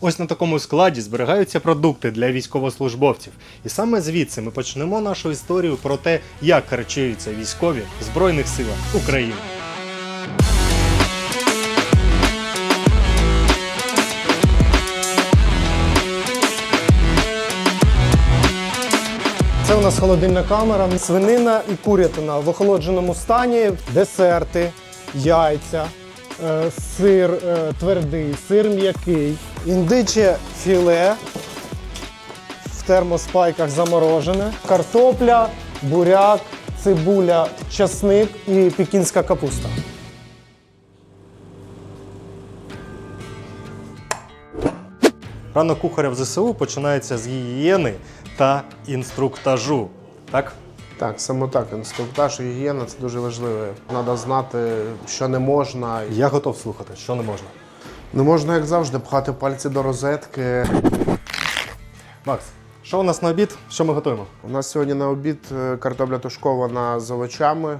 Ось на такому складі зберігаються продукти для військовослужбовців. І саме звідси ми почнемо нашу історію про те, як харчуються військові в Збройних силах України. Це у нас холодильна камера, свинина і курятина в охолодженому стані, десерти, яйця, е, сир е, твердий, сир м'який, індиче філе в термоспайках заморожене, картопля, буряк, цибуля, часник і пекінська капуста. Ранок кухаря в ЗСУ починається з гігієни та інструктажу. Так? Так, саме так. Інструктаж і гігієна це дуже важливо. Треба знати, що не можна. Я готов слухати, що не можна. Не можна, як завжди, пхати пальці до розетки. Макс, що у нас на обід? Що ми готуємо? У нас сьогодні на обід е, картопля тушкована з овочами.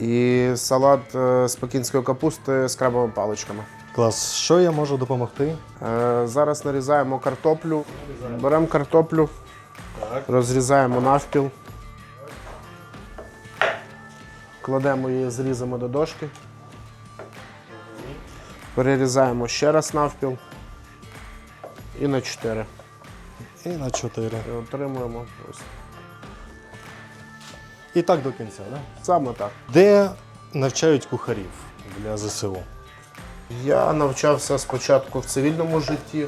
І салат е, з пекінської капусти з крабовими паличками. Клас, що я можу допомогти? Е, Зараз нарізаємо картоплю. Беремо картоплю, розрізаємо навпіл. Кладемо її зрізами до дошки. Перерізаємо ще раз навпіл. І на 4. І на 4. І отримуємо ось. І так до кінця, да? Саме так. Де навчають кухарів для ЗСУ? Я навчався спочатку в цивільному житті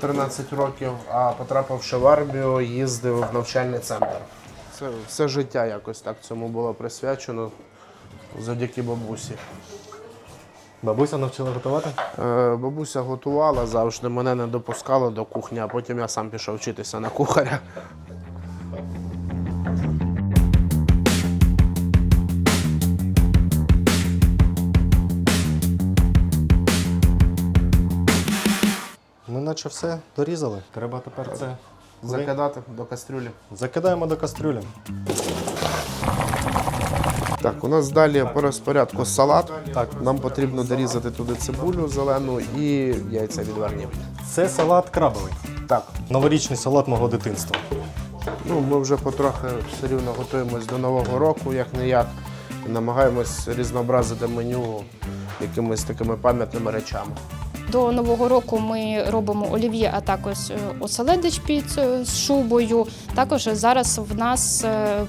13 років, а потрапивши в армію, їздив в навчальний центр. Це все життя якось так цьому було присвячено завдяки бабусі. Бабуся навчила готувати? Е, бабуся готувала завжди, мене не допускала до кухні, а потім я сам пішов вчитися на кухаря. Ми наче все дорізали. Треба тепер це Закидати до кастрюлі. закидаємо до кастрюлі. Так, у нас далі по розпорядку салат. Так, нам потрібно дорізати туди цибулю зелену і яйця відварні. Це салат крабовий. Так, Новорічний салат мого дитинства. Ну, ми вже потрохи все рівно готуємось до Нового року, як не як. Намагаємось різнообразити меню якимись такими пам'ятними речами. До нового року ми робимо олів'є, а також е, оселедич під е, з шубою. Також зараз в нас е,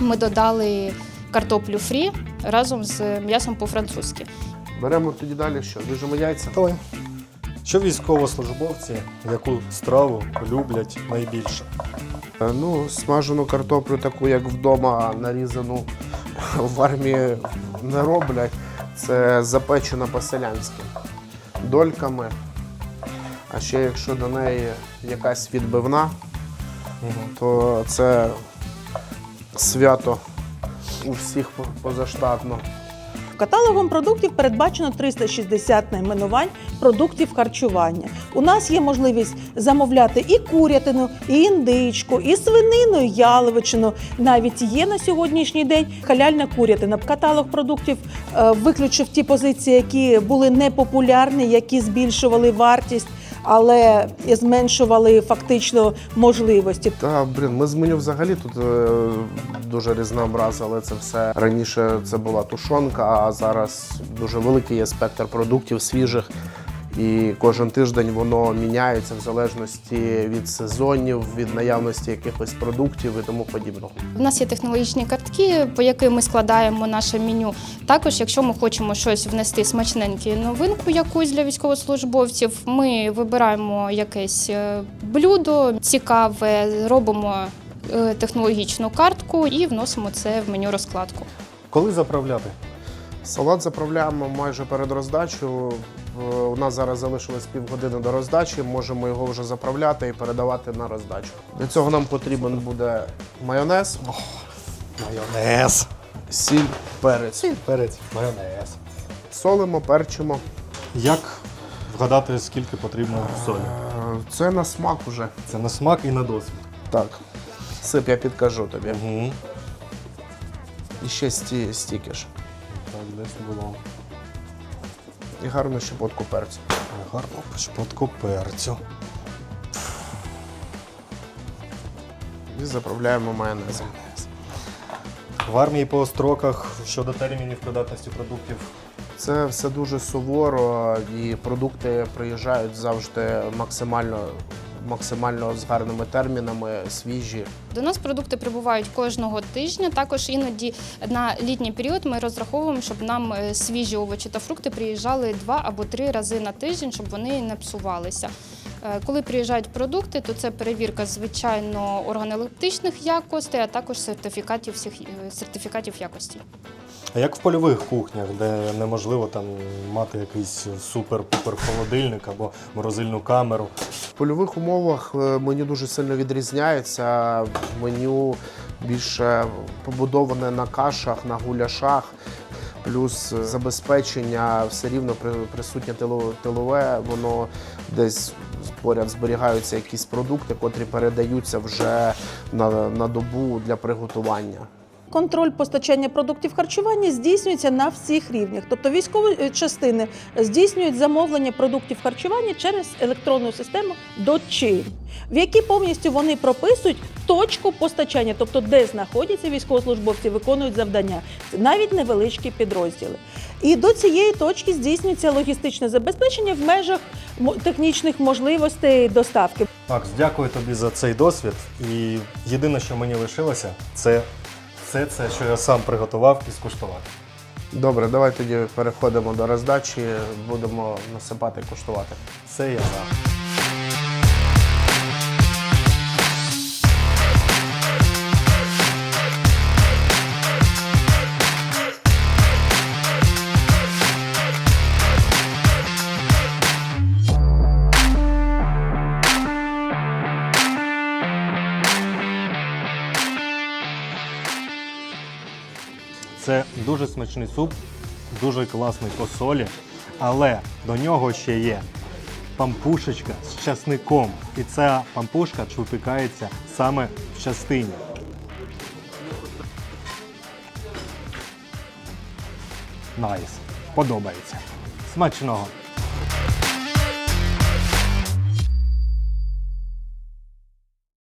ми додали картоплю фрі разом з м'ясом по-французьки. Беремо тоді далі що? Ріжемо яйця. Давай. Що військовослужбовці, яку страву люблять найбільше? Е, Ну, смажену картоплю, таку як вдома, нарізану в армії не роблять. Це запечена по-селянськи. Дольками. А ще якщо до неї якась відбивна, то це свято у всіх по- позаштатно. Каталогом продуктів передбачено 360 найменувань продуктів харчування. У нас є можливість замовляти і курятину, і індичку, і свинину, і яловичину. Навіть є на сьогоднішній день халяльна курятина. Каталог продуктів е, виключив ті позиції, які були непопулярні, які збільшували вартість, але зменшували фактично можливості. Та блін, ми з меню взагалі тут е, дуже різнообразили це все. Раніше це була тушонка, а зараз дуже великий є спектр продуктів свіжих. І кожен тиждень воно міняється в залежності від сезонів, від наявності якихось продуктів і тому подібного. У нас є технологічні картки, по яким ми складаємо наше меню. Також, якщо ми хочемо щось внести смачненьке новинку якусь для військовослужбовців, ми вибираємо якесь е, блюдо цікаве, робимо е, технологічну картку і вносимо це в меню розкладку. Коли заправляти? Салат заправляємо майже перед роздачею. У нас зараз залишилось півгодини до роздачі. Можемо його вже заправляти і передавати на роздачу. Для цього нам потрібен буде майонез, Майонез. сіль, перець. Сіль, Перець. Майонез. Солимо, перчимо. Як вгадати, скільки потрібно солі? Е, Це на смак уже. Це на смак і на досвід. Так. Сип, я підкажу тобі. Угу. І ще сті, стільки ж. Так, десь було. І гарну щепотку перцю. Гарно шпотку перцю. І заправляємо майонезом. В армії по строках щодо термінів придатності продуктів. Це все дуже суворо, і продукти приїжджають завжди максимально, максимально з гарними термінами, свіжі. До нас продукти прибувають кожного тижня. Також іноді на літній період ми розраховуємо, щоб нам е, свіжі овочі та фрукти приїжджали два або три рази на тиждень, щоб вони не псувалися. Е, Коли приїжджають продукти, то це перевірка звичайно органолептичних якостей, а також сертифікатів всіх е, сертифікатів якості. А як в польових кухнях, де неможливо там мати якийсь супер-пупер холодильник або морозильну камеру. В польових умовах е, меню дуже сильно відрізняється. Меню більше побудоване на кашах, на гуляшах. Плюс забезпечення все рівно при- присутнє тило- тилове, воно десь поряд зберігаються якісь продукти, котрі передаються вже на, на добу для приготування. Контроль постачання продуктів харчування здійснюється на всіх рівнях. Тобто військові е, частини здійснюють замовлення продуктів харчування через електронну систему DotChain, в якій повністю вони прописують точку постачання, тобто де знаходяться військовослужбовці, виконують завдання. Навіть невеличкі підрозділи. І до цієї точки здійснюється логістичне забезпечення в межах технічних можливостей доставки. Макс, дякую тобі за цей досвід. І єдине, що мені лишилося, це все це, що я сам приготував і скуштувати. Добре, давай тоді переходимо до роздачі, будемо насипати і куштувати. Це я за. Це дуже смачний суп, дуже класний по солі, але до нього ще є пампушечка з часником. І ця пампушка випікається саме в частині. Найс. Подобається. Смачного!